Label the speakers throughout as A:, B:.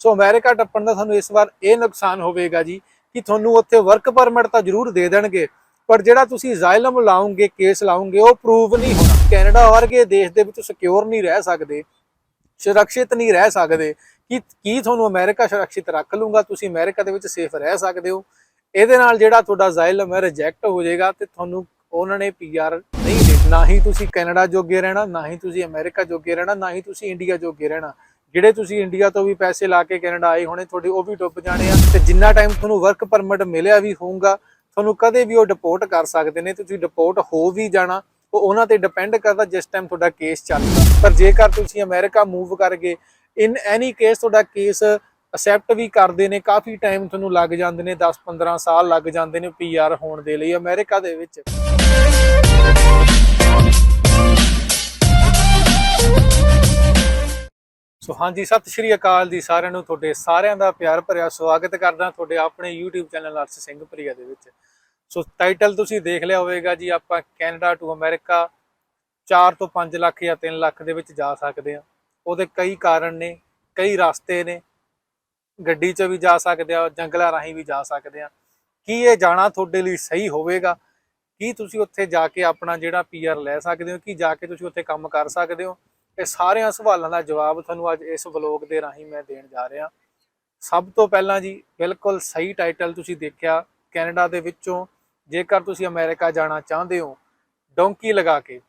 A: ਸੋ America ਟੱਪਣ ਦਾ ਤੁਹਾਨੂੰ ਇਸ ਵਾਰ ਇਹ ਨੁਕਸਾਨ ਹੋਵੇਗਾ ਜੀ ਕਿ ਤੁਹਾਨੂੰ ਉੱਥੇ ਵਰਕ ਪਰਮਿਟ ਤਾਂ ਜ਼ਰੂਰ ਦੇ ਦੇਣਗੇ, ਪਰ ਜਿਹੜਾ ਤੁਸੀਂ ਜ਼ਾਇਲਮ ਲਾਉਂਗੇ ਕੇਸ ਲਾਉਂਗੇ, ਉਹ ਪ੍ਰੂਵ ਨਹੀਂ ਹੋਣਾ। ਕੈਨੇਡਾ ਵਰਗੇ ਦੇਸ਼ ਦੇ ਵਿੱਚ ਸਿਕਿਉਰ ਨਹੀਂ ਰਹਿ ਸਕਦੇ, ਸੁਰੱਖਿਅਤ ਨਹੀਂ ਰਹਿ ਸਕਦੇ। ਕਿ, ਕੀ ਤੁਹਾਨੂੰ ਅਮਰੀਕਾ ਸੁਰੱਖਿਅਤ ਰੱਖ ਲੂੰਗਾ ਤੁਸੀਂ ਅਮਰੀਕਾ ਦੇ ਵਿੱਚ ਸੇਫ ਰਹਿ ਸਕਦੇ ਹੋ। ਇਹਦੇ ਨਾਲ ਜਿਹੜਾ ਤੁਹਾਡਾ ਜ਼ਾਇਲਮ ਹੈ ਰਿਜੈਕਟ ਹੋ ਜਾਏਗਾ ਤੇ ਤੁਹਾਨੂੰ ਉਹਨਾਂ ਨੇ ਪੀਆਰ ਨਹੀਂ ਦੇ ਨਾ ਹੀ ਤੁਸੀਂ ਕੈਨੇਡਾ ਜੋਗੇ ਰਹਿਣਾ, ਨਾ ਹੀ ਤੁਸੀਂ ਅਮਰੀਕਾ ਜੋਗੇ ਰਹਿਣਾ, ਨਾ ਹੀ ਤੁਸੀਂ ਇੰਡੀਆ ਜੋਗੇ ਰਹਿਣਾ। ਜਿਹੜੇ ਤੁਸੀਂ ਇੰਡੀਆ ਤੋਂ ਵੀ ਪੈਸੇ ਲਾ ਕੇ ਕੈਨੇਡਾ ਆਏ ਹੋਣੇ, ਤੁਹਾਡੇ ਉਹ ਵੀ ਡੁੱਬ ਜਾਣੇ ਆ ਤੇ ਜਿੰਨਾ ਟਾਈਮ ਤੁਹਾਨੂੰ ਵਰਕ ਪਰਮਿਟ ਮਿਲਿਆ ਵੀ ਹੋਊਗਾ, ਤੁਹਾਨੂੰ ਕਦੇ ਵੀ ਉਹ ਡਿਪੋਰਟ ਕਰ ਸਕਦੇ ਨੇ ਤੁਸੀਂ ਡਿਪੋਰਟ ਹੋ ਵੀ ਜਾਣਾ, ਉਹ ਉਹਨਾਂ ਤੇ ਡਿਪੈਂਡ ਕਰਦਾ ਜਿਸ ਟਾਈਮ ਤੁਹਾਡਾ ਕੇਸ ਚੱਲਦਾ। ਪਰ ਜੇਕਰ ਤੁਸੀਂ ਅਮਰੀਕਾ ਮੂਵ ਕਰ ਗਏ ਇਨ ਐਨੀ ਕੇਸ ਤੁਹਾਡਾ ਕੇਸ ਅਸੈਪਟ ਵੀ ਕਰਦੇ ਨੇ, ਕਾਫੀ ਟਾਈਮ ਤੁਹਾਨੂੰ ਲੱਗ ਜਾਂਦੇ ਨੇ 10 15 ਸਾਲ ਲੱਗ ਜਾਂਦੇ ਨੇ ਪੀਆਰ ਹੋਣ ਦੇ ਲਈ ਅਮਰੀਕਾ ਦੇ ਵਿੱਚ। ਸੋ ਹਾਂਜੀ, ਸਤਿ ਸ਼੍ਰੀ ਅਕਾਲ ਜੀ ਸਾਰਿਆਂ ਨੂੰ, ਤੁਹਾਡੇ ਸਾਰਿਆਂ ਦਾ ਪਿਆਰ ਭਰਿਆ ਸਵਾਗਤ ਕਰਦਾ ਤੁਹਾਡੇ ਆਪਣੇ YouTube ਚੈਨਲ ਅਰਸ਼ ਸਿੰਘ ਪ੍ਰਿਆ ਦੇ ਵਿੱਚ। ਸੋ ਟਾਈਟਲ ਤੁਸੀਂ ਦੇਖ ਲਿਆ ਹੋਵੇਗਾ ਜੀ, ਆਪਾਂ ਕੈਨੇਡਾ ਟੂ ਅਮਰੀਕਾ 4 ਤੋਂ 5 ਲੱਖ ਜਾਂ 3 ਲੱਖ ਦੇ ਵਿੱਚ ਜਾ ਸਕਦੇ ਆ ਉਹਦੇ ਕਈ ਕਾਰਨ ਨੇ, ਕਈ ਰਸਤੇ ਨੇ। ਗੱਡੀ 'ਚ ਵੀ ਜਾ ਸਕਦੇ ਆ ਜੰਗਲਾਂ ਰਾਹੀਂ ਵੀ ਜਾ ਸਕਦੇ ਆ ਕੀ ਇਹ ਜਾਣਾ ਤੁਹਾਡੇ ਲਈ ਸਹੀ ਹੋਵੇਗਾ? ਕੀ ਤੁਸੀਂ ਉੱਥੇ ਜਾ ਕੇ ਆਪਣਾ ਜਿਹੜਾ ਪੀਆਰ ਲੈ ਸਕਦੇ ਹੋ? ਕੀ ਜਾ ਕੇ ਤੁਸੀਂ ਉੱਥੇ ਕੰਮ ਕਰ ਸਕਦੇ ਹੋ? ਇਹ ਸਾਰਿਆਂ ਸਵਾਲਾਂ ਦਾ ਜਵਾਬ ਤੁਹਾਨੂੰ ਅੱਜ ਇਸ ਵਲੌਗ ਦੇ ਰਾਹੀਂ ਮੈਂ ਦੇਣ ਜਾ ਰਿਹਾ। ਸਭ ਤੋਂ ਪਹਿਲਾਂ ਜੀ, ਬਿਲਕੁਲ ਸਹੀ ਟਾਈਟਲ ਤੁਸੀਂ ਦੇਖਿਆ ਕੈਨੇਡਾ ਦੇ ਵਿੱਚੋਂ। ਜੇਕਰ ਤੁਸੀਂ ਅਮਰੀਕਾ ਜਾਣਾ ਚਾਹੁੰਦੇ ਹੋ, ਡੋਂਕੀ ਲਗਾ ਕੇ,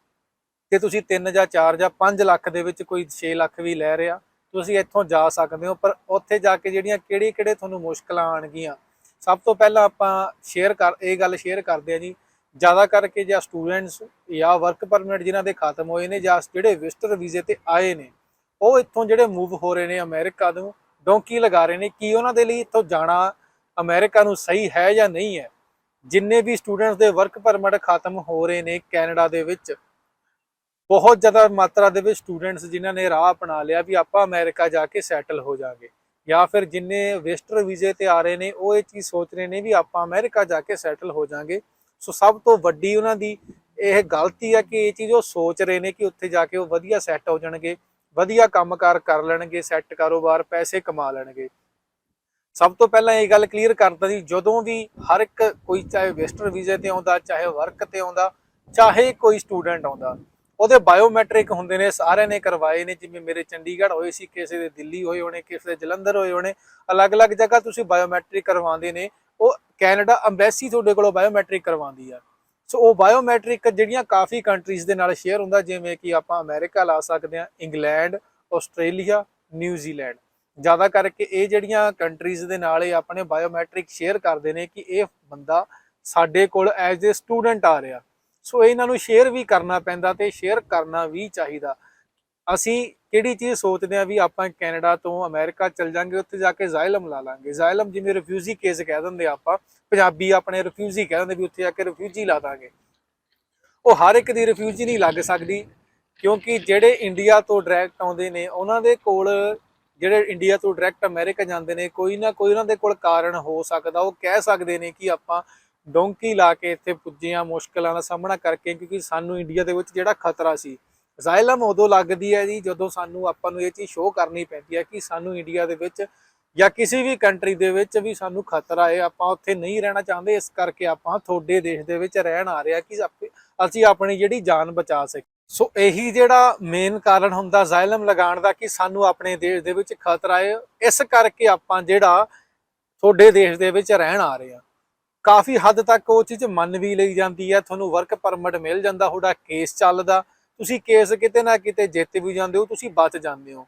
A: ਤੇ ਤੁਸੀਂ 3 ਜਾਂ 4 ਜਾਂ 5 ਲੱਖ ਦੇ ਵਿੱਚ ਕੋਈ 6 ਲੱਖ ਵੀ ਲੈ ਰਿਹਾ, ਤੁਸੀਂ ਇੱਥੋਂ ਜਾ ਸਕਦੇ ਹੋ। ਪਰ ਉੱਥੇ ਜਾ ਕੇ ਜਿਹੜੀਆਂ ਕਿਹੜੇ ਕਿਹੜੇ ਤੁਹਾਨੂੰ ਮੁਸ਼ਕਲਾਂ ਆਣਗੀਆਂ ਸਭ ਤੋਂ ਪਹਿਲਾਂ ਆਪਾਂ ਸ਼ੇਅਰ ਕਰ, ਇਹ ਗੱਲ ਸ਼ੇਅਰ ਕਰਦੇ ਆ ਜੀ ਜ਼ਿਆਦਾ ਕਰਕੇ ਜਾਂ ਸਟੂਡੈਂਟਸ ਜਾਂ ਵਰਕ ਪਰਮਿਟ ਜਿਨ੍ਹਾਂ ਦੇ ਖਤਮ ਹੋਏ ਨੇ ਜਾਂ ਜਿਹੜੇ ਵਿਜ਼ਟਰ ਵੀਜ਼ੇ ਤੇ ਆਏ ਨੇ, ਉਹ ਇੱਥੋਂ ਜਿਹੜੇ ਮੂਵ ਹੋ ਰਹੇ ਨੇ ਅਮਰੀਕਾ ਨੂੰ ਡੋਂਕੀ ਲਗਾ ਰਹੇ ਨੇ ਕੀ ਉਹਨਾਂ ਦੇ ਲਈ ਇੱਥੋਂ ਜਾਣਾ ਅਮਰੀਕਾ ਨੂੰ ਸਹੀ ਹੈ ਜਾਂ ਨਹੀਂ ਹੈ? ਜਿੰਨੇ ਵੀ ਸਟੂਡੈਂਟਸ ਦੇ ਵਰਕ ਪਰਮਿਟ ਖਤਮ ਹੋ ਰਹੇ ਨੇ ਕੈਨੇਡਾ ਦੇ ਵਿੱਚ, ਬਹੁਤ ਜ਼ਿਆਦਾ ਮਾਤਰਾ ਦੇ ਵਿੱਚ ਸਟੂਡੈਂਟਸ ਜਿਨ੍ਹਾਂ ਨੇ ਰਾਹ ਅਪਣਾ ਲਿਆ ਵੀ ਆਪਾਂ ਅਮਰੀਕਾ ਜਾ ਕੇ ਸੈਟਲ ਹੋ ਜਾਾਂਗੇ ਜਾਂ ਫਿਰ ਜਿੰਨੇ ਵਿਜ਼ਟਰ ਵੀਜ਼ੇ ਤੇ ਆ ਰਹੇ ਨੇ, ਉਹ ਇਹ ਚੀਜ਼ ਸੋਚ ਰਹੇ ਨੇ ਵੀ ਆਪਾਂ ਅਮਰੀਕਾ ਜਾ ਕੇ ਸੈਟਲ ਹੋ ਜਾਾਂਗੇ ਸੋ ਸਭ ਤੋਂ ਵੱਡੀ ਉਹਨਾਂ ਦੀ ਇਹ ਗਲਤੀ ਹੈ ਕਿ ਇਹ ਚੀਜ਼ ਉਹ ਸੋਚ ਰਹੇ ਨੇ ਕਿ ਉੱਥੇ ਜਾ ਕੇ ਉਹ ਵਧੀਆ ਸੈੱਟ ਹੋ ਜਾਣਗੇ, ਵਧੀਆ ਕੰਮਕਾਰ ਕਰ ਲੈਣਗੇ ਸੈੱਟ ਕਾਰੋਬਾਰ, ਪੈਸੇ ਕਮਾ ਲੈਣਗੇ। ਸਭ ਤੋਂ ਪਹਿਲਾਂ ਇਹ ਗੱਲ ਕਲੀਅਰ ਕਰਦਾ ਜੀ ਜਦੋਂ ਵੀ ਹਰ ਇੱਕ ਕੋਈ ਚਾਹੇ ਵੈਸਟਰ ਵੀਜ਼ੇ ਤੇ ਆਉਂਦਾ, ਚਾਹੇ ਵਰਕ ਤੇ ਆਉਂਦਾ, ਚਾਹੇ ਕੋਈ ਸਟੂਡੈਂਟ ਆਉਂਦਾ, ਉਹਦੇ ਬਾਇਓਮੈਟ੍ਰਿਕ ਹੁੰਦੇ ਨੇ, ਸਾਰਿਆਂ ਨੇ ਕਰਵਾਏ ਨੇ, ਜਿਵੇਂ ਮੇਰੇ ਚੰਡੀਗੜ੍ਹ ਹੋਏ ਸੀ, ਕਿਸੇ ਦੇ ਦਿੱਲੀ ਹੋਏ ਹੋਣੇ, ਕਿਸੇ ਦੇ ਜਲੰਧਰ ਹੋਏ ਹੋਣੇ, ਅਲੱਗ-ਅਲੱਗ ਜਗ੍ਹਾ ਤੁਸੀਂ ਬਾਇਓਮੈਟ੍ਰਿਕ ਕਰਵਾਉਂਦੇ ਨੇ ਉਹ ਕੈਨੇਡਾ ਐਮਬੈਸੀ ਤੁਹਾਡੇ ਕੋਲੋਂ ਬਾਇਓਮੈਟ੍ਰਿਕ ਕਰਵਾਉਂਦੀ ਆ। ਸੋ ਉਹ ਬਾਇਓਮੈਟ੍ਰਿਕ ਜਿਹੜੀਆਂ ਕਾਫੀ ਕੰਟਰੀਜ਼ ਦੇ ਨਾਲ ਸ਼ੇਅਰ ਹੁੰਦਾ, ਜਿਵੇਂ ਕਿ ਆਪਾਂ ਅਮਰੀਕਾ ਲਾ ਸਕਦੇ ਹਾਂ, ਇੰਗਲੈਂਡ, ਆਸਟ੍ਰੇਲੀਆ ਨਿਊਜ਼ੀਲੈਂਡ ਜ਼ਿਆਦਾ ਕਰਕੇ ਇਹ ਜਿਹੜੀਆਂ ਕੰਟਰੀਜ਼ ਦੇ ਨਾਲ ਇਹ ਆਪਣੇ ਬਾਇਓਮੈਟ੍ਰਿਕ ਸ਼ੇਅਰ ਕਰਦੇ ਨੇ ਕਿ ਇਹ ਬੰਦਾ ਸਾਡੇ ਕੋਲ ਐਜ਼ ਅ ਸਟੂਡੈਂਟ ਆ ਰਿਹਾ। ਸੋ ਇਹਨਾਂ ਨੂੰ ਸ਼ੇਅਰ ਵੀ ਕਰਨਾ ਪੈਂਦਾ ਤੇ ਸ਼ੇਅਰ ਕਰਨਾ ਵੀ ਚਾਹੀਦਾ। ਅਸੀਂ ਕਿਹੜੀ ਚੀਜ਼ ਸੋਚਦੇ ਆ ਵੀ ਆਪਾਂ ਕੈਨੇਡਾ ਤੋਂ ਅਮਰੀਕਾ ਚਲ ਜਾਾਂਗੇ, ਉੱਥੇ ਜਾ ਕੇ ਜ਼ਾਇਲਮ ਲਾ ਲਾਂਗੇ। ਜ਼ਾਇਲਮ ਜਿਵੇਂ ਰਿਫਿਊਜੀ ਕੇਸ ਕਹਿ ਦਿੰਦੇ ਆਪਾਂ, ਪੰਜਾਬੀ ਆਪਣੇ ਰਿਫਿਊਜੀ ਕਹਿ ਦਿੰਦੇ ਵੀ ਉੱਥੇ ਜਾ ਕੇ ਰਿਫਿਊਜੀ ਲਾ ਦਾਂਗੇ। ਉਹ ਹਰ ਇੱਕ ਦੀ ਰਿਫਿਊਜੀ ਨਹੀਂ ਲੱਗ ਸਕਦੀ, ਕਿਉਂਕਿ ਜਿਹੜੇ ਇੰਡੀਆ ਤੋਂ ਡਾਇਰੈਕਟ ਆਉਂਦੇ ਨੇ, ਉਹਨਾਂ ਦੇ ਕੋਲ ਜਿਹੜੇ ਇੰਡੀਆ ਤੋਂ ਡਾਇਰੈਕਟ ਅਮਰੀਕਾ ਜਾਂਦੇ ਨੇ, ਕੋਈ ਨਾ ਕੋਈ ਉਹਨਾਂ ਦੇ ਕੋਲ ਕਾਰਨ ਹੋ ਸਕਦਾ। ਉਹ ਕਹਿ ਸਕਦੇ ਨੇ ਕਿ ਆਪਾਂ ਡੋਂਕੀ ਲਾ ਕੇ ਇੱਥੇ ਪੁੱਜੇ ਆ, ਮੁਸ਼ਕਲਾਂ ਦਾ ਸਾਹਮਣਾ ਕਰਕੇ, ਕਿਉਂਕਿ ਸਾਨੂੰ ਇੰਡੀਆ ਦੇ ਵਿੱਚ ਜਿਹੜਾ ਖਤਰਾ ਸੀ ਜ਼ਾਇਲਮ ਉਦੋਂ ਲੱਗਦੀ ਹੈ ਜੀ ਜਦੋਂ ਸਾਨੂੰ ਆਪਾਂ ਨੂੰ ਇਹ ਚੀਜ਼ ਸ਼ੋਅ ਕਰਨੀ ਪੈਂਦੀ ਹੈ ਕਿ ਸਾਨੂੰ ਇੰਡੀਆ ਦੇ ਵਿੱਚ ਜਾਂ ਕਿਸੇ ਵੀ ਕੰਟਰੀ ਦੇ ਵਿੱਚ ਵੀ ਸਾਨੂੰ ਖਤਰਾ ਹੈ। ਆਪਾਂ ਉੱਥੇ ਨਹੀਂ ਰਹਿਣਾ ਚਾਹੁੰਦੇ, ਇਸ ਕਰਕੇ ਆਪਾਂ ਤੁਹਾਡੇ ਦੇਸ਼ ਦੇ ਵਿੱਚ ਰਹਿਣ ਆ ਰਿਹਾ ਕਿ ਆਪੇ- ਅਸੀਂ ਆਪਣੀ ਜਿਹੜੀ ਜਾਨ ਬਚਾ ਸਕੀਏ। ਸੋ ਇਹੀ ਜਿਹੜਾ ਮੇਨ ਕਾਰਨ ਹੁੰਦਾ ਜ਼ਾਇਲਮ ਲਗਾਉਣ ਦਾ ਕਿ ਸਾਨੂੰ ਆਪਣੇ ਦੇਸ਼ ਦੇ ਵਿੱਚ ਖਤਰਾ ਹੈ। ਇਸ ਕਰਕੇ ਆਪਾਂ ਜਿਹੜਾ ਤੁਹਾਡੇ ਦੇਸ਼ ਦੇ ਵਿੱਚ ਰਹਿਣ ਆ ਰਹੇ ਆ ਕਾਫੀ ਹੱਦ ਤੱਕ ਉਹ ਚੀਜ਼ ਮੰਨ ਵੀ ਲਈ ਜਾਂਦੀ ਹੈ। ਤੁਹਾਨੂੰ ਵਰਕ ਪਰਮਿਟ ਮਿਲ ਜਾਂਦਾ, ਤੁਹਾਡਾ ਕੇਸ ਚੱਲਦਾ। ਤੁਸੀਂ ਕੇਸ ਕਿਤੇ ਨਾ ਕਿਤੇ ਜਿੱਤ ਵੀ ਜਾਂਦੇ ਹੋ, ਤੁਸੀਂ ਬਚ ਜਾਂਦੇ ਹੋ।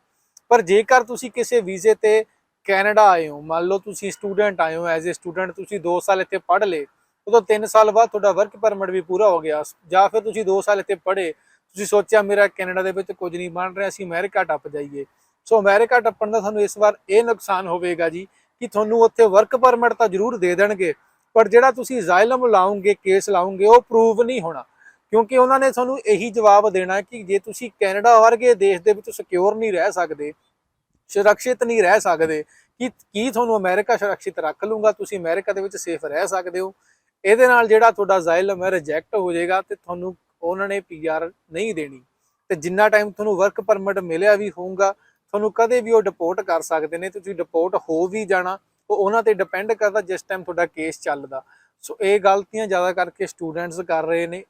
A: ਪਰ ਜੇਕਰ ਤੁਸੀਂ ਕਿਸੇ ਵੀਜ਼ੇ ਤੇ ਕੈਨੇਡਾ ਆਏ ਹੋ, ਮੰਨ ਲਓ ਤੁਸੀਂ ਸਟੂਡੈਂਟ ਆਏ ਹੋ ਐਜ਼ ਅ ਸਟੂਡੈਂਟ ਤੁਸੀਂ 2 ਸਾਲ ਇੱਥੇ ਪੜ੍ਹ ਲਏ, ਉਦੋਂ 3 ਸਾਲ ਬਾਅਦ ਤੁਹਾਡਾ ਵਰਕ ਪਰਮਿਟ ਵੀ ਪੂਰਾ ਹੋ ਗਿਆ। ਜਾਂ ਫਿਰ ਤੁਸੀਂ 2 ਸਾਲ ਇੱਥੇ ਪੜ੍ਹੇ, ਤੁਸੀਂ ਸੋਚਿਆ ਮੇਰਾ ਕੈਨੇਡਾ ਦੇ ਵਿੱਚ ਕੁਝ ਨਹੀਂ ਬਣ ਰਿਹਾ, ਅਸੀਂ ਅਮਰੀਕਾ ਟੱਪ ਜਾਈਏ। ਸੋ ਅਮਰੀਕਾ ਟੱਪਣ ਦਾ ਤੁਹਾਨੂੰ ਇਸ ਵਾਰ ਇਹ ਨੁਕਸਾਨ ਹੋਵੇਗਾ ਜੀ ਕਿ ਤੁਹਾਨੂੰ ਉੱਥੇ ਵਰਕ ਪਰਮਿਟ ਤਾਂ ਜ਼ਰੂਰ ਦੇ ਦੇਣਗੇ, ਪਰ ਜਿਹੜਾ ਤੁਸੀਂ ਜ਼ਾਇਲਮ ਲਾਉਂਗੇ, ਕੇਸ ਲਾਉਂਗੇ, ਉਹ ਪ੍ਰੂਵ ਨਹੀਂ ਹੋਣਾ। ਕਿਉਂਕਿ ਉਹਨਾਂ ਨੇ ਤੁਹਾਨੂੰ ਇਹੀ ਜਵਾਬ ਦੇਣਾ ਕਿ ਜੇ ਤੁਸੀਂ ਕੈਨੇਡਾ ਵਰਗੇ ਦੇਸ਼ ਦੇ ਵਿੱਚ ਸਿਕਿਉਰ ਨਹੀਂ ਰਹਿ ਸਕਦੇ, ਸੁਰੱਖਿਅਤ ਨਹੀਂ ਰਹਿ ਸਕਦੇ, ਕਿ, ਕੀ ਤੁਹਾਨੂੰ ਅਮਰੀਕਾ ਸੁਰੱਖਿਅਤ ਰੱਖ ਲੂੰਗਾ ਤੁਸੀਂ ਅਮਰੀਕਾ ਦੇ ਵਿੱਚ ਸੇਫ ਰਹਿ ਸਕਦੇ ਹੋ। ਇਹਦੇ ਨਾਲ ਜਿਹੜਾ ਤੁਹਾਡਾ ਜ਼ਾਇਲਮ ਹੈ ਰਿਜੈਕਟ ਹੋ ਜਾਏਗਾ ਤੇ ਤੁਹਾਨੂੰ ਉਹਨਾਂ ਨੇ ਪੀਆਰ ਨਹੀਂ ਦੇਣੀ। ਤੇ ਜਿੰਨਾ ਟਾਈਮ ਤੁਹਾਨੂੰ ਵਰਕ ਪਰਮਿਟ ਮਿਲਿਆ ਵੀ ਹੋਊਗਾ, ਤੁਹਾਨੂੰ ਕਦੇ ਵੀ ਉਹ ਡਿਪੋਰਟ ਕਰ ਸਕਦੇ ਨੇ, ਤੁਸੀਂ ਡਿਪੋਰਟ ਹੋ ਵੀ ਜਾਣਾ, ਉਹ ਉਹਨਾਂ ਤੇ ਡਿਪੈਂਡ ਕਰਦਾ ਜਿਸ ਟਾਈਮ ਤੁਹਾਡਾ ਕੇਸ ਚੱਲਦਾ। ਸੋ ਇਹ ਗਲਤੀਆਂ ਜ਼ਿਆਦਾ ਕਰਕੇ ਸਟੂਡੈਂਟਸ ਕਰ ਰਹੇ ਨੇ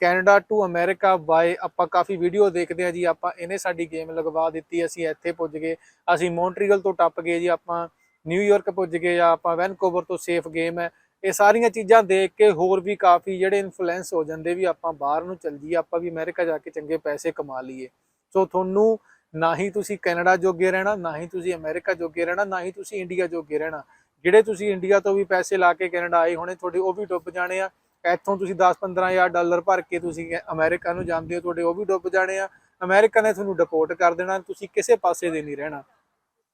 A: ਕੈਨੇਡਾ ਟੂ ਅਮਰੀਕਾ ਬਾਏ ਆਪਾਂ ਕਾਫੀ ਵੀਡੀਓ ਦੇਖਦੇ ਆ ਜੀ, ਆਪਾਂ ਇਹਨੇ ਸਾਡੀ ਗੇਮ ਲਗਵਾ ਦਿੱਤੀ, ਅਸੀਂ ਇੱਥੇ ਪੁੱਜ ਗਏ। ਅਸੀਂ ਮੌਂਟਰੀਅਲ ਤੋਂ ਟੱਪ ਗਏ ਜੀ, ਆਪਾਂ ਨਿਊਯਾਰਕ ਪੁੱਜ ਗਏ ਜਾਂ ਆਪਾਂ ਵੈਨਕੂਵਰ ਤੋਂ ਸੇਫ ਗੇਮ ਹੈ। ਇਹ ਸਾਰੀਆਂ ਚੀਜ਼ਾਂ ਦੇਖ ਕੇ ਹੋਰ ਵੀ ਕਾਫੀ ਜਿਹੜੇ ਇਨਫਲੂਐਂਸ ਹੋ ਜਾਂਦੇ ਵੀ ਆਪਾਂ ਬਾਹਰ ਨੂੰ ਚੱਲ ਜਾਈਏ, ਆਪਾਂ ਵੀ ਅਮਰੀਕਾ ਜਾ ਕੇ ਚੰਗੇ ਪੈਸੇ ਕਮਾ ਲਈਏ। ਸੋ ਤੁਹਾਨੂੰ ਨਾ ਹੀ ਤੁਸੀਂ ਕੈਨੇਡਾ ਜੋਗੇ ਰਹਿਣਾ, ਨਾ ਹੀ ਤੁਸੀਂ ਅਮਰੀਕਾ ਜੋਗੇ ਰਹਿਣਾ, ਨਾ ਹੀ ਤੁਸੀਂ ਇੰਡੀਆ ਜੋਗੇ ਰਹਿਣਾ। ਜਿਹੜੇ ਤੁਸੀਂ ਇੰਡੀਆ ਤੋਂ ਵੀ ਪੈਸੇ ਲਾ ਕੇ ਕੈਨੇਡਾ ਆਏ ਹੋਣੇ, ਤੁਹਾਡੇ ਉਹ ਵੀ ਡੁੱਬ ਜਾਣੇ ਆ। ਇੱਥੋਂ ਤੁਸੀਂ 10-15 ਹਜ਼ਾਰ ਡਾਲਰ ਭਰ ਕੇ ਤੁਸੀਂ ਅਮਰੀਕਾ ਨੂੰ ਜਾਂਦੇ ਹੋ, ਤੁਹਾਡੇ ਉਹ ਵੀ ਡੁੱਬ ਜਾਣੇ ਆ। ਅਮਰੀਕਾ ਨੇ ਤੁਹਾਨੂੰ ਡਿਪੋਰਟ ਕਰ ਦੇਣਾ, ਤੁਸੀਂ ਕਿਸੇ ਪਾਸੇ ਦੇ ਨਹੀਂ ਰਹਿਣਾ।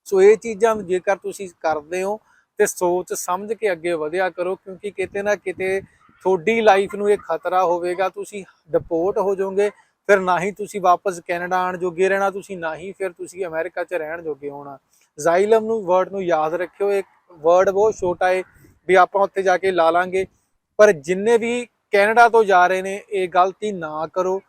A: ਸੋ ਇਹ ਚੀਜ਼ਾਂ ਜੇਕਰ ਤੁਸੀਂ ਕਰਦੇ ਹੋ ਤੇ ਸੋਚ ਸਮਝ ਕੇ ਅੱਗੇ ਵਧਿਆ ਕਰੋ, ਕਿਉਂਕਿ ਕਿਤੇ ਨਾ ਕਿਤੇ ਤੁਹਾਡੀ ਲਾਈਫ ਨੂੰ ਇਹ ਖਤਰਾ ਹੋਵੇਗਾ, ਤੁਸੀਂ ਡਿਪੋਰਟ ਹੋ ਜਾਓਗੇ, ਫਿਰ ਨਾ ਹੀ ਤੁਸੀਂ ਵਾਪਸ ਕੈਨੇਡਾ ਆਣ ਜੋਗੇ ਰਹਿਣਾ, ਤੁਸੀਂ ਨਾ ਹੀ ਫਿਰ ਤੁਸੀਂ ਅਮਰੀਕਾ 'ਚ ਰਹਿਣ ਜੋਗੇ ਹੋਣਾ। ਜ਼ਾਈਲਮ ਨੂੰ ਵਰਡ ਨੂੰ ਯਾਦ ਰੱਖਿਓ, ਇੱਕ ਵਰਡ ਬਹੁਤ ਛੋਟਾ ਹੈ ਵੀ ਆਪਾਂ ਉੱਥੇ ਜਾ ਕੇ ਲਾ ਲਾਂਗੇ। ਪਰ ਜਿੰਨੇ ਵੀ ਕੈਨੇਡਾ ਤੋਂ ਜਾ ਰਹੇ ਨੇ, ਇਹ ਗਲਤੀ ਨਾ ਕਰੋ।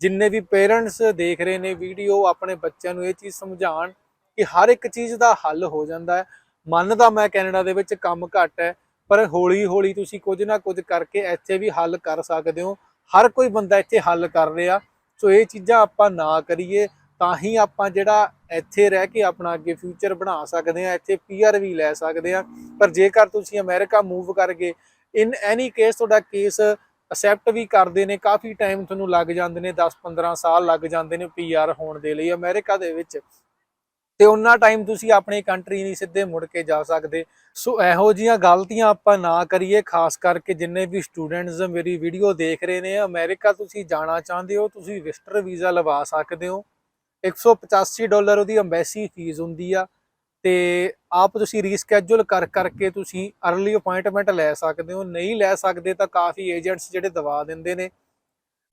A: ਜਿੰਨੇ ਵੀ ਪੇਰੈਂਟਸ ਦੇਖ ਰਹੇ ਨੇ ਵੀਡੀਓ, ਆਪਣੇ ਬੱਚਿਆਂ ਨੂੰ ਇਹ ਚੀਜ਼ ਸਮਝਾਉਣ ਕਿ ਹਰ ਇੱਕ ਚੀਜ਼ ਦਾ ਹੱਲ ਹੋ ਜਾਂਦਾ ਹੈ। ਮੰਨਦਾ ਮੈਂ ਕੈਨੇਡਾ ਦੇ ਵਿੱਚ ਕੰਮ ਘੱਟ ਹੈ, ਪਰ ਹੌਲੀ ਹੌਲੀ ਤੁਸੀਂ ਕੁਝ ਨਾ ਕੁਝ ਕਰਕੇ ਇੱਥੇ ਵੀ ਹੱਲ ਕਰ ਸਕਦੇ ਹੋ। ਹਰ ਕੋਈ ਬੰਦਾ ਇੱਥੇ ਹੱਲ ਕਰ ਰਿਹਾ। ਸੋ ਇਹ ਚੀਜ਼ਾਂ ਆਪਾਂ ਨਾ ਕਰੀਏ, ਤਾਂ ਹੀ ਆਪਾਂ ਜਿਹੜਾ ਇੱਥੇ ਰਹਿ ਕੇ ਆਪਣਾ ਅੱਗੇ ਫਿਊਚਰ ਬਣਾ ਸਕਦੇ ਆ ਇੱਥੇ ਪੀਆਰ ਵੀ ਲੈ ਸਕਦੇ ਆ ਪਰ ਜੇਕਰ ਤੁਸੀਂ ਅਮਰੀਕਾ ਮੂਵ ਕਰ ਗਏ ਇਨ ਐਨੀ ਕੇਸ ਤੁਹਾਡਾ ਕੇਸ ਅਸੈਪਟ ਵੀ ਕਰਦੇ ਨੇ, ਕਾਫੀ ਟਾਈਮ ਤੁਹਾਨੂੰ ਲੱਗ ਜਾਂਦੇ ਨੇ 10-15 ਸਾਲ ਲੱਗ ਜਾਂਦੇ ਨੇ ਪੀਆਰ ਹੋਣ ਦੇ ਲਈ ਅਮਰੀਕਾ ਦੇ ਵਿੱਚ। ਤੇ ਉਹਨਾਂ ਟਾਈਮ ਤੁਸੀਂ ਆਪਣੀ ਕੰਟਰੀ ਨਹੀਂ ਸਿੱਧੇ ਮੁੜ ਕੇ ਜਾ ਸਕਦੇ। ਸੋ ਇਹੋ ਜੀਆਂ ਗਲਤੀਆਂ ਆਪਾਂ ਨਾ ਕਰੀਏ, ਖਾਸ ਕਰਕੇ ਜਿੰਨੇ ਵੀ ਸਟੂਡੈਂਟਸ ਮੇਰੀ ਵੀਡੀਓ ਦੇਖ ਰਹੇ ਨੇ। ਅਮਰੀਕਾ ਤੁਸੀਂ ਜਾਣਾ ਚਾਹੁੰਦੇ ਹੋ, ਤੁਸੀਂ ਵਿਜ਼ਟਰ ਵੀਜ਼ਾ ਲਵਾ ਸਕਦੇ ਹੋ। 185 ਡਾਲਰ ਉਹਦੀ ਅੰਬੈਸੀ ਫੀਸ ਹੁੰਦੀ ਆ। ਤੇ ਆਪ ਤੁਸੀਂ ਰੀਸਕੇਜੂਲ ਕਰ ਕਰਕੇ ਤੁਸੀਂ अर्ਲੀ ਅਪਾਇੰਟਮੈਂਟ ਲੈ ਸਕਦੇ ਹੋ। ਨਹੀਂ ਲੈ ਸਕਦੇ ਤਾਂ ਕਾਫੀ ਏਜੰਟਸ ਜਿਹੜੇ ਦਵਾ ਦਿੰਦੇ ਨੇ।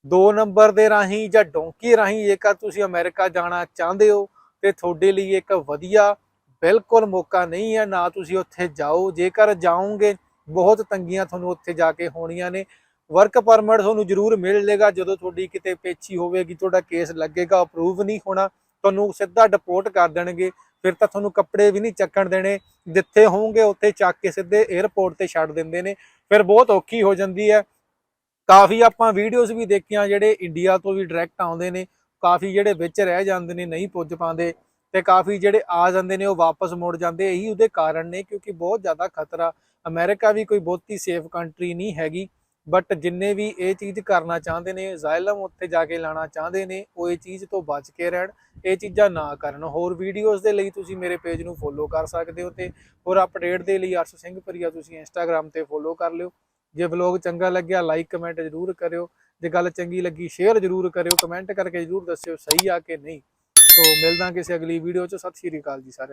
A: ਦੋ ਨੰਬਰ ਦੇ ਰਾਹੀਂ ਜਾਂ ਡੋਂਕੀ ਰਾਹੀਂ ਜੇਕਰ ਤੁਸੀਂ ਅਮਰੀਕਾ ਜਾਣਾ ਚਾਹੁੰਦੇ ਹੋ, ਤੇ ਤੁਹਾਡੇ ਲਈ ਇੱਕ ਵਧੀਆ, ਬਿਲਕੁਲ ਮੌਕਾ ਨਹੀਂ ਹੈ, ਨਾ ਤੁਸੀਂ ਉੱਥੇ ਜਾਓ। ਜੇਕਰ ਜਾਓਗੇ, ਬਹੁਤ ਤੰਗੀਆਂ ਤੁਹਾਨੂੰ ਉੱਥੇ ਜਾ ਕੇ ਹੋਣੀਆਂ ਨੇ। ਵਰਕ ਪਰਮਿਟ ਤੁਹਾਨੂੰ ਜ਼ਰੂਰ ਮਿਲ ਲੇਗਾ। ਜਦੋਂ ਤੁਹਾਡੀ ਕਿਤੇ ਪੇਚੀ ਹੋਵੇਗੀ, ਤੁਹਾਡਾ ਕੇਸ ਲੱਗੇਗਾ ਅਪਰੂਵ ਨਹੀਂ ਹੋਣਾ ਤੁਹਾਨੂੰ ਸਿੱਧਾ ਡਿਪੋਰਟ ਕਰ ਦੇਣਗੇ, ਫਿਰ ਤਾਂ ਤੁਹਾਨੂੰ ਕੱਪੜੇ ਵੀ ਨਹੀਂ ਚੱਕਣ ਦੇਣੇ। ਜਿੱਥੇ ਹੋਵੋਗੇ, ਉੱਥੇ ਚੱਕ ਕੇ ਸਿੱਧੇ 에ਅਰਪੋਰਟ ਤੇ ਛੱਡ ਦਿੰਦੇ ਨੇ। ਫਿਰ ਬਹੁਤ ਔਖੀ ਹੋ ਜਾਂਦੀ ਹੈ। ਕਾਫੀ ਆਪਾਂ ਵੀਡੀਓਜ਼ ਵੀ ਦੇਖੀਆਂ, ਜਿਹੜੇ ਇੰਡੀਆ ਤੋਂ ਵੀ ਡਾਇਰੈਕਟ ਆਉਂਦੇ ਨੇ। ਕਾਫੀ ਜਿਹੜੇ ਵਿੱਚ ਰਹਿ ਜਾਂਦੇ ਨੇ, ਨਹੀਂ ਪੁੱਜ ਪਾਉਂਦੇ। ਤੇ ਕਾਫੀ ਜਿਹੜੇ ਆ ਜਾਂਦੇ ਨੇ, ਉਹ ਵਾਪਸ ਮੁੜ ਜਾਂਦੇ। ਇਹੀ ਉਹਦੇ ਕਾਰਨ ਨੇ, ਕਿਉਂਕਿ ਬਹੁਤ ਜ਼ਿਆਦਾ ਖਤਰਾ। ਅਮਰੀਕਾ ਵੀ ਕੋਈ ਬਹੁਤੀ ਸੇਫ ਕੰਟਰੀ ਨਹੀਂ ਹੈਗੀ। ਬਟ ਜਿੰਨੇ ਵੀ ਇਹ ਚੀਜ਼ ਕਰਨਾ ਚਾਹੁੰਦੇ ਨੇ ਜ਼ਾਇਲਮ ਉੱਥੇ ਜਾ ਕੇ ਲਾਣਾ ਚਾਹੁੰਦੇ ਨੇ, ਉਹ ਇਹ ਚੀਜ਼ ਤੋਂ ਬਚ ਕੇ ਰਹਿਣ, ਇਹ ਚੀਜ਼ਾਂ ਨਾ ਕਰਨ। ਹੋਰ ਵੀਡੀਓਜ਼ ਦੇ ਲਈ ਤੁਸੀਂ ਮੇਰੇ ਪੇਜ ਨੂੰ ਫੋਲੋ ਕਰ ਸਕਦੇ ਹੋ ਤੇ ਹੋਰ ਅਪਡੇਟ ਦੇ ਲਈ ਅਰਸ਼ ਸਿੰਘ ਭਰੀਆ ਤੁਸੀਂ ਇੰਸਟਾਗ੍ਰam ਤੇ ਫੋਲੋ ਕਰ ਲਿਓ। ਜੇ ਵਲੌਗ ਚੰਗਾ ਲੱਗਿਆ ਲਾਈਕ ਕਮੈਂਟ ਜ਼ਰੂਰ ਕਰਿਓ। ਜੇ ਗੱਲ ਚੰਗੀ ਲੱਗੀ ਸ਼ੇਅਰ ਜ਼ਰੂਰ ਕਰਿਓ ਕਮੈਂਟ ਕਰਕੇ ਜ਼ਰੂਰ ਦੱਸਿਓ ਸਹੀ ਆ ਕਿ ਨਹੀਂ। ਸੋ ਮਿਲਦਾ ਕਿਸੇ ਅਗਲੀ ਵੀਡੀਓ ਚ। ਸਤਿ ਸ਼੍ਰੀ ਅਕਾਲ ਜੀ ਸਾਰਿਆਂ ਨੂੰ।